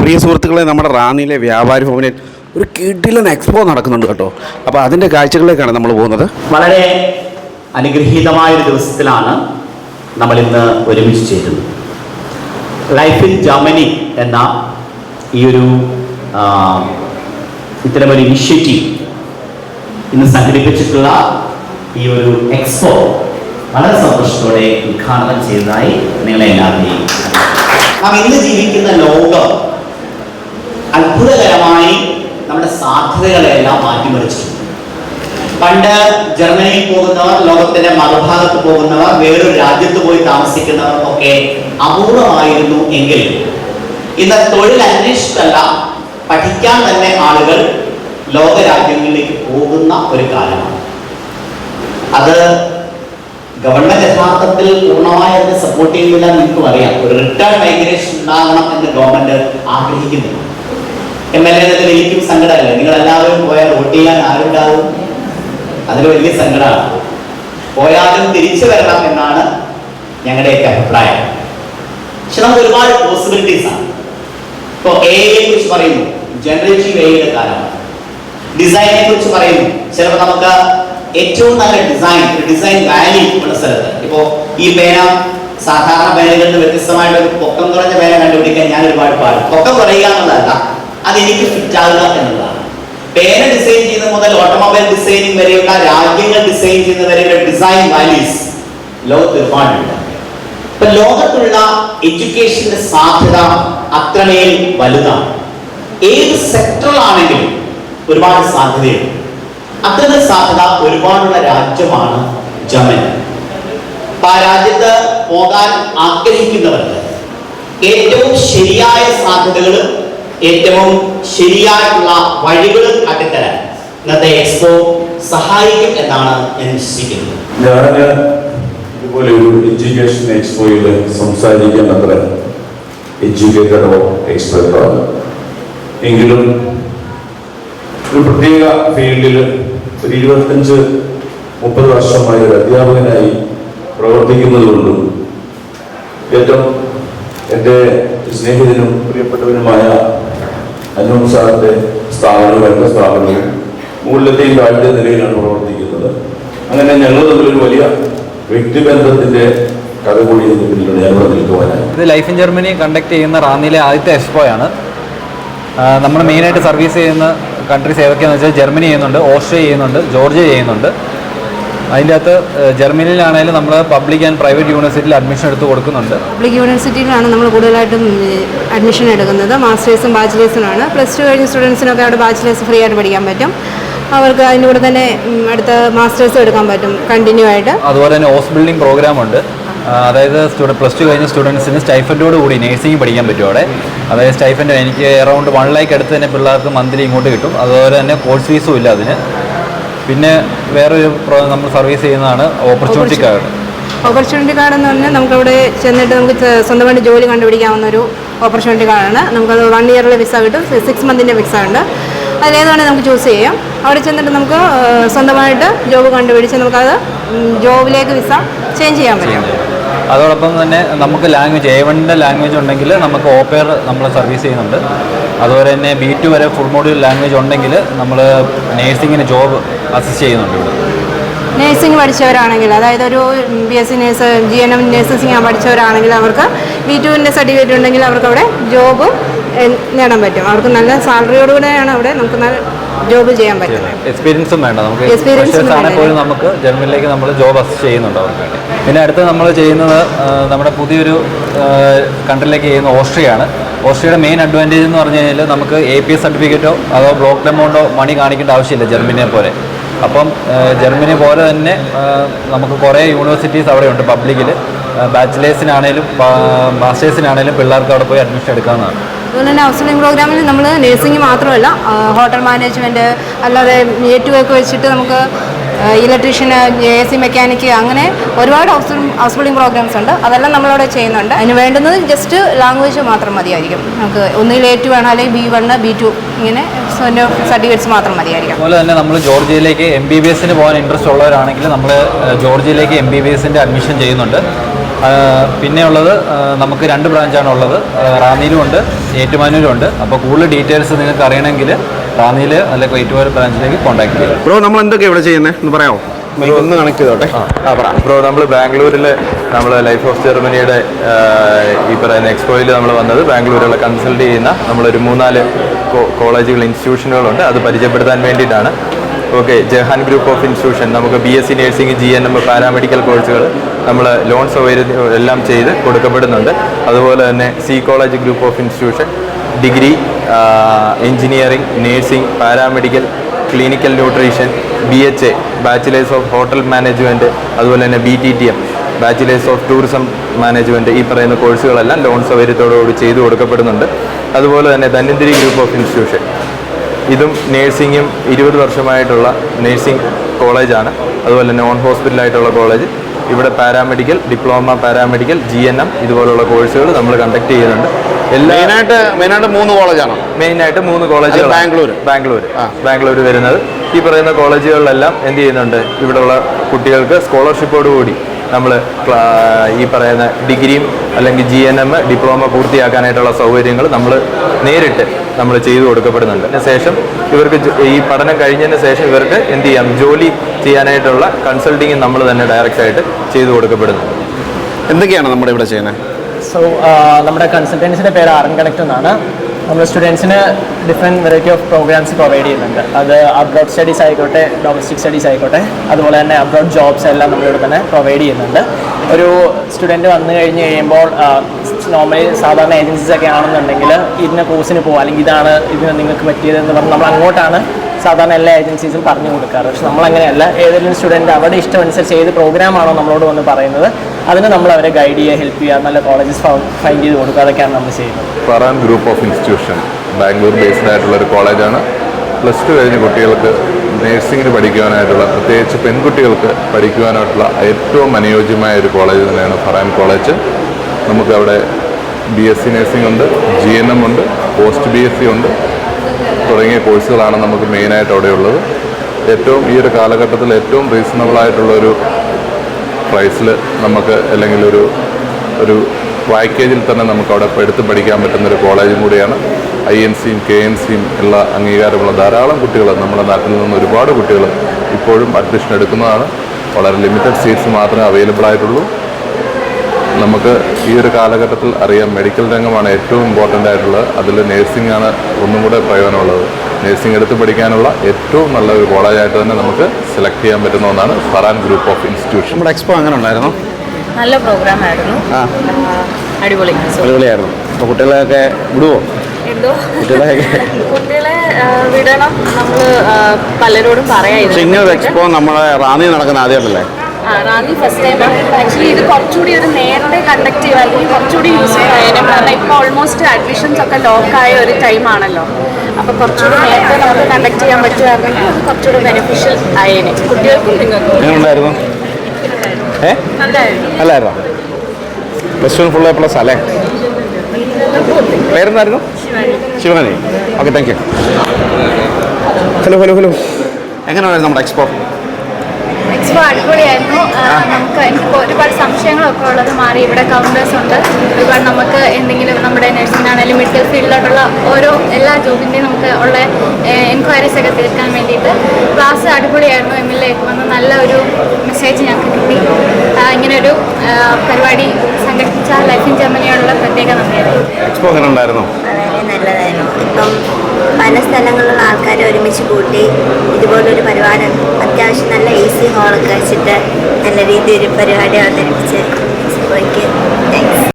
പ്രിയ സുഹൃത്തുക്കളെ നമ്മുടെ റാന്നിയിലെ വ്യാപാരി ഭവനിൽ ഒരു കിടിലൻ എക്സ്പോ നടക്കുന്നുണ്ട് കേട്ടോ. അപ്പോൾ അതിന്റെ കാഴ്ചകളിലേക്കാണ് നമ്മൾ പോകുന്നത്. വളരെ അനുഗ്രഹീതമായ ഒരു ദിവസത്തിലാണ് നമ്മൾ ഇന്ന് ഒരുമിച്ച് ചേരുന്നത്. ലൈഫ് ഇൻ ജർമ്മനി എന്ന ഈ ഒരു ഇത്തരമൊരു ഇനിഷ്യേറ്റീവ് ഇന്ന് സംഘടിപ്പിച്ചിട്ടുള്ള ഈ ഒരു എക്സ്പോ വളരെ സന്തോഷത്തോടെ ഉദ്ഘാടനം ചെയ്തതായി നിങ്ങളെ എല്ലാവരെയും നാം ഇന്ന് ജീവിക്കുന്ന ലോകം അത്ഭുതകരമായി നമ്മുടെ സാധ്യതകളെല്ലാം മാറ്റിമറിച്ചിട്ടുണ്ട്. പണ്ട് ജർമ്മനിയിൽ പോകുന്നവർ ലോകത്തിന്റെ മറുഭാഗത്ത് പോകുന്നവർ വേറൊരു രാജ്യത്ത് പോയി താമസിക്കുന്നവർക്കൊക്കെ അപൂർവമായിരുന്നു എങ്കിൽ ഇന്ന് തൊഴിൽ അന്വേഷിച്ചല്ല പഠിക്കാൻ തന്നെ ആളുകൾ ലോക രാജ്യങ്ങളിലേക്ക് പോകുന്ന ഒരു കാലമാണ്. അത് ഗവൺമെന്റ് യഥാർത്ഥത്തിൽ പൂർണമായി സപ്പോർട്ട് ചെയ്യുന്നില്ല എന്ന് അറിയാം. ഒരു റിട്ടേൺ മൈഗ്രേഷൻ ഉണ്ടാകണം എന്ന് ഗവൺമെന്റ് ആഗ്രഹിക്കുന്നില്ല. എം എൽ എ എനിക്കും സങ്കടമല്ലേ? നിങ്ങൾ എല്ലാവരും പോയാൽ വോട്ട് ചെയ്യാൻ ആരുണ്ടാവും? അതിൽ വലിയ സങ്കടമാണ് പോയാലും തിരിച്ചു വരണം എന്നാണ് ഞങ്ങളുടെയൊക്കെ അഭിപ്രായം. പക്ഷെ നമുക്ക് ഒരുപാട് പോസിബിലിറ്റീസ് ആണ്. ഇപ്പോൾ എ കുറിച്ച് പറയുന്നു. ജനറേറ്റീവ് എയുടെ കാലമാണ്. ഡിസൈനെ കുറിച്ച് പറയുന്നു. ചിലപ്പോൾ നമുക്ക് ഏറ്റവും നല്ല ഡിസൈൻ ഒരു ഡിസൈൻ വാല്യൂ ഉള്ള സ്ഥലത്ത്. ഇപ്പോൾ ഈ പേന സാധാരണ പേനകളിൽ നിന്ന് വ്യത്യസ്തമായിട്ട് ഒരു പൊക്കം കുറഞ്ഞ പേന കണ്ടുപിടിക്കാൻ ഞാൻ ഒരുപാട് പാടും. പൊക്കം കുറയുക എന്നുള്ളതല്ല. അത് എനിക്ക് ഫിറ്റ് ആകുക എന്നുള്ളതാണ് പേന ഡിസൈൻ ചെയ്യുന്നത് മുതൽ ഓട്ടോമൊബൈൽ ഡിസൈനിങ് വരെയുള്ള രാജ്യങ്ങൾ ഡിസൈൻ ചെയ്യുന്ന വരെയുള്ള ഡിസൈൻ വാല്യൂസ് ലോകത്ത് ഒരുപാടുണ്ട് ഇപ്പൊ ലോകത്തുള്ള എഡ്യൂക്കേഷന്റെ സാധ്യത അത്രമേൽ വലുതാണ്. ഏത് സെക്ടറിലാണെങ്കിലും ഒരുപാട് സാധ്യതയുണ്ട്. അത്തരം സാധ്യത ഒരുപാടുള്ള രാജ്യമാണ് ജർമ്മനി. അപ്പൊ ആ രാജ്യത്ത് പോകാൻ ആഗ്രഹിക്കുന്നവർക്ക് ഏറ്റവും ശരിയായ സാധ്യതകളും ഏറ്റവും ശരിയായിട്ടുള്ള വഴികൾ കാട്ടിത്തരാൻ ഇന്നത്തെ എക്സ്പോ സഹായിക്കും എന്നാണ് ഞാൻ വിശ്വസിക്കുന്നത്. ഞാൻ ഇതുപോലെ ഒരു എഡ്യൂക്കേഷൻ എക്സ്പോയിൽ സംസാരിക്കാൻ അത്ര എഡ്യൂക്കേറ്റഡോ എക്സ്പെർട്ടോ എങ്കിലും ഒരു പ്രത്യേക ഫീൽഡിൽ ഒരു ഇരുപത്തഞ്ച് മുപ്പത് വർഷമായി ഒരു അധ്യാപകനായി പ്രവർത്തിക്കുന്നതുകൊണ്ടും ഏറ്റവും എന്റെ സ്നേഹിതനും പ്രിയപ്പെട്ടവനുമായ അനൂപ് സാറിന്റെ സ്ഥാപനവും എന്റെ സ്ഥാപനവും മുകളിലത്തെയും താഴത്തെ നിലയിലാണ് പ്രവർത്തിക്കുന്നത്. അങ്ങനെ ഞങ്ങൾ തമ്മിലൊരു വലിയ വ്യക്തിബന്ധത്തിന്റെ കഥ കൂടി ഇത് ലൈഫ് ഇൻ ജർമ്മനി കണ്ടക്ട് ചെയ്യുന്ന റാന്നിയിലെ ആദ്യത്തെ എക്സ്പോ ആണ്. നമ്മൾ മെയിനായിട്ട് സർവീസ് ചെയ്യുന്ന കൺട്രീസ് ഏതൊക്കെയാണെന്ന് വെച്ചാൽ ജർമ്മനി ചെയ്യുന്നുണ്ട് ഓസ്ട്രിയ ചെയ്യുന്നുണ്ട് ജോർജിയ ചെയ്യുന്നുണ്ട്. അതിന്റെ അകത്ത് ജർമ്മനിയിലാണെങ്കിലും നമ്മൾ പബ്ലിക് ആൻഡ് പ്രൈവറ്റ് യൂണിവേഴ്സിറ്റിയിൽ അഡ്മിഷൻ എടുത്ത് കൊടുക്കുന്നുണ്ട്. പബ്ലിക് യൂണിവേഴ്സിറ്റിയിലാണ് നമ്മൾ കൂടുതലായിട്ടും അഡ്മിഷൻ എടുക്കുന്നത്. മാസ്റ്റേഴ്സും ബാച്ചിലേഴ്സിനാണ് പ്ലസ് ടു കഴിഞ്ഞ സ്റ്റുഡൻസിനൊക്കെ അവിടെ ബാച്ചിലേഴ്സ് ഫ്രീ ആയിട്ട് പഠിക്കാൻ പറ്റും. അവർക്ക് അതിന്റെ കൂടെ തന്നെ അടുത്ത മാസ്റ്റേഴ്സ് എടുക്കാൻ പറ്റും കണ്ടിന്യൂ ആയിട്ട്. അതുപോലെ തന്നെ ഹോസ് ബിൽഡിംഗ് പ്രോഗ്രാം ഉണ്ട്. അതായത് സ്റ്റുഡൻ പ്ലസ് ടു കഴിഞ്ഞ സ്റ്റുഡൻസിന് സ്റ്റൈഫന്റോട് കൂടി നേഴ്സിംഗ് പഠിക്കാൻ പറ്റും അവിടെ. അതായത് സ്റ്റൈഫൻഡ് എനിക്ക് അറൗണ്ട് വൺ ലാക്ക് അടുത്ത് തന്നെ പിള്ളേർക്ക് മന്ത്ലി ഇങ്ങോട്ട് കിട്ടും. അതുപോലെ തന്നെ കോഴ്സ് ഫീസും ഇല്ല അതിന്. പിന്നെ വേറൊരു നമ്മൾ സർവീസ് ചെയ്യുന്നതാണ് ഓപ്പർച്യൂണിറ്റി കാർഡ് ഓപ്പർച്യൂണിറ്റി കാർഡ് എന്ന് പറഞ്ഞാൽ നമുക്ക് അവിടെ ചെന്നിട്ട് നമുക്ക് സ്വന്തമായിട്ട് ജോലി കണ്ടുപിടിക്കാവുന്ന ഒരു ഓപ്പർച്യൂണിറ്റി കാർഡാണ് നമുക്കത് വൺ ഇയറിലെ വിസ കിട്ടും സിക്സ് മന്തിന്റെ വിസ ഉണ്ട്. അതിലേതാണ് നമുക്ക് ചൂസ് ചെയ്യാം. അവിടെ ചെന്നിട്ട് നമുക്ക് സ്വന്തമായിട്ട് ജോബ് കണ്ടുപിടിച്ച് നമുക്കത് ജോബിലേക്ക് വിസ ചേഞ്ച് ചെയ്യാൻ പറ്റും. അതോടൊപ്പം തന്നെ നമുക്ക് ലാംഗ്വേജ് എ വണ്ണിന്റെ ലാംഗ്വേജ് ഉണ്ടെങ്കിൽ നമുക്ക് ഓപ്പയർ നമ്മൾ സർവീസ് ചെയ്യുന്നുണ്ട്. അതുപോലെ തന്നെ ബി ടു വരെ ഫുൾ മോഡ്യൂൾ ലാംഗ്വേജ് ഉണ്ടെങ്കിൽ നമ്മൾ നേഴ്സിങ്ങിന് ജോബ് അസിസ്റ്റ് ചെയ്യുന്നുണ്ട് ഇവിടെ. നേഴ്സിംഗ് പഠിച്ചവരാണെങ്കിൽ അതായത് ഒരു B S C nurse G N M nursing പഠിച്ചവരാണെങ്കിൽ അവർക്ക് ബി ടുവിന്റെ സർട്ടിഫിക്കറ്റ് ഉണ്ടെങ്കിൽ അവർക്ക് അവിടെ ജോബ് നേടാൻ പറ്റും. അവർക്ക് നല്ല സാലറിയോടുകൂടെയാണ് അവിടെ നമുക്ക് നല്ല ജോബ് ചെയ്യാൻ പറ്റുന്നത്. എക്സ്പീരിയൻസും വേണ്ട. നമുക്ക് എക്സ്പീരിയൻസ് ആണെങ്കിൽ പോലും നമുക്ക് ജർമ്മനിലേക്ക് നമ്മൾ ജോബ് അസിസ്റ്റ് ചെയ്യുന്നുണ്ട് അവർക്ക് വേണ്ടി. പിന്നെ അടുത്ത് നമ്മൾ ചെയ്യുന്നത് നമ്മുടെ പുതിയൊരു കൺട്രിയിലേക്ക് ചെയ്യുന്ന ഓസ്ട്രിയയാണ്. ഓസ്ട്രിയയുടെ മെയിൻ അഡ്വാന്റേജ് എന്ന് പറഞ്ഞു കഴിഞ്ഞാൽ നമുക്ക് എ പി എസ് സർട്ടിഫിക്കറ്റോ അതോ ബ്ലോക്ക് എമൗണ്ടോ മണി കാണിക്കേണ്ട ആവശ്യമില്ല ജർമ്മനിയെ പോലെ. അപ്പം ജർമ്മനി പോലെ തന്നെ നമുക്ക് കുറേ യൂണിവേഴ്സിറ്റീസ് അവിടെയുണ്ട് പബ്ലിക്കിൽ ബാച്ചിലേഴ്സിനാണേലും മാസ്റ്റേഴ്സിനാണേലും പിള്ളേർക്ക് അവിടെ പോയി അഡ്മിഷൻ എടുക്കാവുന്നതാണ്. അതുപോലെ തന്നെ ഹൗസിംഗ് പ്രോഗ്രാമിൽ നമ്മൾ നേഴ്സിംഗ് മാത്രമല്ല ഹോട്ടൽ മാനേജ്മെന്റ് അല്ലാതെ ഏറ്റവും ഒക്കെ വെച്ചിട്ട് നമുക്ക് ഇലക്ട്രീഷ്യന് എ സി മെക്കാനിക്ക് അങ്ങനെ ഒരുപാട് ഹൗസ് ഹൗസ് ബിൽഡിംഗ് പ്രോഗ്രാംസ് ഉണ്ട്. അതെല്ലാം നമ്മളവിടെ ചെയ്യുന്നുണ്ട്. അതിന് വേണ്ടുന്നത് ജസ്റ്റ് ലാംഗ്വേജ് മാത്രം മതിയായിരിക്കും. നമുക്ക് ഒന്നിൽ എ ടു വേണം അല്ലെങ്കിൽ ബി വണ് ബി ടു ഇങ്ങനെ സർട്ടിഫിക്കറ്റ്സ് മാത്രം മതിയായിരിക്കും. അതുപോലെ തന്നെ നമ്മൾ ജോർജിയയിലേക്ക് എം ബി ബി എസിന് പോകാൻ ഇൻട്രസ്റ്റ് ഉള്ളവരാണെങ്കിൽ നമ്മൾ ജോർജിയയിലേക്ക് എം ബി ബി എസിന്റെ അഡ്മിഷൻ ചെയ്യുന്നുണ്ട്. പിന്നെയുള്ളത് നമുക്ക് രണ്ട് ബ്രാഞ്ചാണ് ഉള്ളത്. ആ, റാന്നിയിലും ഉണ്ട് ഏറ്റുമാനൂരും ഉണ്ട്. അപ്പോൾ കൂടുതൽ ഡീറ്റെയിൽസ് നിങ്ങൾക്ക് അറിയണമെങ്കിൽ റാന്നിയിൽ അല്ലെ ഏറ്റുമാനൂർ ബ്രാഞ്ചിലേക്ക് കോൺടാക്ട് ചെയ്യാം. ബ്രോ നമ്മൾ എന്തൊക്കെ ഇവിടെ ചെയ്യുന്നത് എന്ന് പറയാമോ? ഒന്ന് കണക്ട് ചെയ്തോട്ടെ. ആ പറ. ബ്രോ നമ്മൾ ബാംഗ്ലൂരിൽ നമ്മൾ ലൈഫ് ഓഫ് ജർമ്മനിയുടെ ഈ പറയുന്ന എക്സ്പോയിൽ നമ്മൾ വന്നത് ബാംഗ്ലൂരിലുള്ള കൺസൾട്ട് ചെയ്യുന്ന നമ്മളൊരു മൂന്നാൽ കോളേജുകൾ ഇൻസ്റ്റിറ്റ്യൂഷനുകളുണ്ട് അത് പരിചയപ്പെടുത്താൻ വേണ്ടിയിട്ടാണ്. Okay Jahan group of institution നമുക്ക് B S C nursing G N M paramedical കോഴ്സുകൾ നമ്മൾ ലോൺ സൗകര്യം എല്ലാം ചെയ്ത് കൊടുക്കപ്പെടുന്നുണ്ട്. അതുപോലെ തന്നെ C college group of institution degree engineering nursing paramedical clinical nutrition B H A bachelors of hotel management അതുപോലെ തന്നെ B T T M bachelors of tourism management ഈ പറയുന്ന കോഴ്സുകളെല്ലാം ലോൺ സൗകര്യത്തോടുകൂടി ചെയ്തു കൊടുക്കപ്പെടുന്നുണ്ട്. അതുപോലെ തന്നെ ധന്വന്തിരി ഗ്രൂപ്പ് ഓഫ് ഇൻസ്റ്റിറ്റ്യൂഷൻ ഇതും നേഴ്സിങ്ങും ഇരുപത് വർഷമായിട്ടുള്ള നേഴ്സിംഗ് കോളേജാണ് അതുപോലെ തന്നെ നോൺ ഹോസ്പിറ്റലായിട്ടുള്ള കോളേജ് ഇവിടെ paramedical diploma paramedical G N M ഇതുപോലുള്ള കോഴ്സുകൾ നമ്മൾ കണ്ടക്ട് ചെയ്യുന്നുണ്ട്. മെയിനായിട്ട് മെയിനായിട്ട് മൂന്ന് കോളേജാണ്. മെയിനായിട്ട് മൂന്ന് കോളേജുകൾ ബാംഗ്ലൂർ ബാംഗ്ലൂർ ആ. ബാംഗ്ലൂർ വരുന്നത്. ഈ പറയുന്ന കോളേജുകളിലെല്ലാം എന്ത് ചെയ്യുന്നുണ്ട്? ഇവിടെയുള്ള കുട്ടികൾക്ക് സ്കോളർഷിപ്പോടുകൂടി നമ്മൾ ഈ പറയുന്ന ഡിഗ്രിയും അല്ലെങ്കിൽ ജി എൻ എം ഡിപ്ലോമ പൂർത്തിയാക്കാനായിട്ടുള്ള സൗകര്യങ്ങൾ നമ്മൾ നേരിട്ട് നമ്മൾ ചെയ്തു കൊടുക്കപ്പെടുന്നുണ്ട്. അതിന് ശേഷം ഇവർക്ക് ഈ പഠനം കഴിഞ്ഞതിന് ശേഷം ഇവർക്ക് എന്ത് ചെയ്യാം? ജോലി ചെയ്യാനായിട്ടുള്ള കൺസൾട്ടിങ് നമ്മൾ തന്നെ ഡയറക്റ്റ് ആയിട്ട് ചെയ്തു കൊടുക്കപ്പെടുന്നുണ്ട്. എന്തൊക്കെയാണ് നമ്മുടെ ഇവിടെ ചെയ്യുന്നത്? സോ നമ്മുടെ കൺസൾട്ടൻസിന്റെ പേര് ആർ കണക്ട് എന്നാണ്. നമ്മൾ സ്റ്റുഡൻസിന് different variety of programs provide ചെയ്യുന്നുണ്ട്. അത് അബ്രോഡ് സ്റ്റഡീസ് ആയിക്കോട്ടെ ഡൊമസ്റ്റിക് സ്റ്റഡീസ് ആയിക്കോട്ടെ അതുപോലെ തന്നെ അബ്രോഡ് ജോബ്സ് എല്ലാം നമ്മളിവിടെ തന്നെ പ്രൊവൈഡ് ചെയ്യുന്നുണ്ട്. ഒരു സ്റ്റുഡന്റ് വന്നു കഴിഞ്ഞ് കഴിയുമ്പോൾ നോർമലി സാധാരണ ഏജൻസീസ് ഒക്കെ ആണെന്നുണ്ടെങ്കിൽ ഇതിന് കോഴ്സിന് പോകും അല്ലെങ്കിൽ ഇതാണ് ഇതിന് നിങ്ങൾക്ക് പറ്റിയതെന്ന് പറഞ്ഞ് നമ്മൾ അങ്ങോട്ടാണ് സാധാരണ എല്ലാ ഏജൻസീസും പറഞ്ഞു കൊടുക്കാറ്. പക്ഷെ നമ്മളങ്ങനെയല്ല. ഏതെങ്കിലും സ്റ്റുഡന്റ് അവരുടെ ഇഷ്ടമനുസരിച്ച് ഏത് പ്രോഗ്രാമാണോ നമ്മളോട് വന്ന് പറയുന്നത് അതിന് നമ്മൾ അവരെ ഗൈഡ് ചെയ്യുക ഹെൽപ്പ് ചെയ്യുക നല്ല കോളേജസ് ഫൈൻഡ് ചെയ്ത് കൊടുക്കുക. അതൊക്കെയാണ് നമ്മൾ ചെയ്യുന്നത്. Faran group of institution. Bangalore based ആയിട്ടുള്ള ഒരു കോളേജാണ്. പ്ലസ് ടു കഴിഞ്ഞ കുട്ടികൾക്ക് നേഴ്സിംഗിന് പഠിക്കുവാനായിട്ടുള്ള പ്രത്യേകിച്ച് പെൺകുട്ടികൾക്ക് പഠിക്കുവാനായിട്ടുള്ള ഏറ്റവും അനുയോജ്യമായ ഒരു കോളേജ് തന്നെയാണ് ഫറാൻ കോളേജ്. നമുക്കവിടെ ബി എസ് സി നേഴ്സിംഗ് ഉണ്ട് ജി എൻ എം ഉണ്ട് പോസ്റ്റ് ബി എസ് സി ഉണ്ട്. തുടങ്ങിയ കോഴ്സുകളാണ് നമുക്ക് മെയിനായിട്ട് അവിടെയുള്ളത്. ഏറ്റവും ഈ ഒരു കാലഘട്ടത്തിൽ ഏറ്റവും റീസണബിളായിട്ടുള്ളൊരു പ്രൈസിൽ നമുക്ക് അല്ലെങ്കിൽ ഒരു ഒരു പാക്കേജിൽ തന്നെ നമുക്ക് അവിടെ എടുത്ത് പഠിക്കാൻ പറ്റുന്നൊരു കോളേജും കൂടിയാണ്. ഐ എൻ സിയും കെ എൻ സിയും ഉള്ള അംഗീകാരമുള്ള ധാരാളം കുട്ടികൾ നമ്മുടെ നാട്ടിൽ നിന്ന് ഒരുപാട് കുട്ടികൾ ഇപ്പോഴും അഡ്മിഷൻ എടുക്കുന്നതാണ്. വളരെ ലിമിറ്റഡ് സീറ്റ്സ് മാത്രമേ അവൈലബിൾ ആയിട്ടുള്ളൂ. നമുക്ക് ഈ ഒരു കാലഘട്ടത്തിൽ അറിയാം മെഡിക്കൽ രംഗമാണ് ഏറ്റവും ഇമ്പോർട്ടന്റ് ആയിട്ടുള്ളത്. അതിൽ നേഴ്സിംഗ് ആണ് ഒന്നും കൂടെ പ്രയോജനമുള്ളത്. നേഴ്സിംഗ് എടുത്ത് പഠിക്കാനുള്ള ഏറ്റവും നല്ല ഒരു കോളേജായിട്ട് തന്നെ നമുക്ക് സെലക്ട് ചെയ്യാൻ പറ്റുന്ന ഒന്നാണ് ഫറാൻ ഗ്രൂപ്പ് ഓഫ് ഇൻസ്റ്റിറ്റ്യൂഷൻ നമ്മുടെ എക്സ്പോ അങ്ങനെ ഉണ്ടായിരുന്നു? നല്ല പ്രോഗ്രാം ആയിരുന്നു. അടിപൊളി. അടിപൊളിയായിരുന്നു. അപ്പോൾ കുട്ടികളെയൊക്കെ വിടുവോ? എന്തോ? കുട്ടികളെ വിടണം. നമ്മൾ പലരോടും പറയാം പക്ഷെ ഇങ്ങനെ എക്സ്പോ നമ്മുടെ റാന്നി നടക്കുന്ന ആദ്യമായിട്ടല്ലേ? റാന്നി ഫസ്റ്റ് ടൈം ആക്ച്വലി ഇത് കുറച്ചുകൂടി ഒരു നേരത്തെ കണ്ടക്ട് ചെയ്യുമായിരുന്നു. കുറച്ചുകൂടി യൂസ്ഫുൾ ആയേനെ കാരണം ഇപ്പോൾ ഓൾമോസ്റ്റ് അഡ്മിഷൻസ് ഒക്കെ ലോക്കായ ഒരു ടൈം ആണല്ലോ. അപ്പോൾ കുറച്ചുകൂടി നേരത്തെ നമുക്ക് കണ്ടക്ട് ചെയ്യാൻ പറ്റുമായിരുന്നെങ്കിൽ അത് കുറച്ചുകൂടി ബെനിഫിഷ്യൽ ആയേനെ. കുട്ടികൾക്കും നിങ്ങൾക്കും. അല്ലായിരുന്നോ? Plus two full A plus അല്ലേ? പേരെന്തായിരുന്നു? Shivani. Okay thank you hello hello hello എങ്ങനെയായിരുന്നു നമ്മുടെ എക്സ്പോ എക്സ്പോ അടിപൊളിയായിരുന്നു. നമുക്ക് എനിക്ക് ഒരുപാട് സംശയങ്ങളൊക്കെ ഉള്ളത് മാറി ഇവിടെ കൗണ്ടേഴ്സ് ഉണ്ട്. ഒരുപാട് നമുക്ക് എന്തെങ്കിലും നമ്മുടെ നഴ്സിംഗ് ആണെങ്കിലും മെഡിക്കൽ ഫീൽഡിലോട്ടുള്ള ഓരോ എല്ലാ ജോബിന്റെയും നമുക്ക് ഉള്ള എൻക്വയറീസ് ഒക്കെ തീർക്കാൻ വേണ്ടിയിട്ട് ക്ലാസ് അടിപൊളിയായിരുന്നു. എം എൽ എ വന്ന് നല്ല ഒരു മെസ്സേജ് ഞങ്ങൾക്ക് കിട്ടി. ഇങ്ങനൊരു പരിപാടി സംഘടിപ്പിച്ച ലൈഫ് ഇൻ ജർമ്മനിയോടുള്ള പ്രത്യേക നന്ദിയായിരുന്നു. വളരെ നല്ലതായിരുന്നു. ഇപ്പം പല സ്ഥലങ്ങളിലുള്ള ആൾക്കാരെ ഒരുമിച്ച് കൂട്ടി ഇതുപോലൊരു പരിപാടി അത്യാവശ്യം നല്ല എ സി ഹോളൊക്കെ വെച്ചിട്ട് നല്ല രീതിയിൽ പരിപാടി അവതരിപ്പിച്ച് താങ്ക്സ്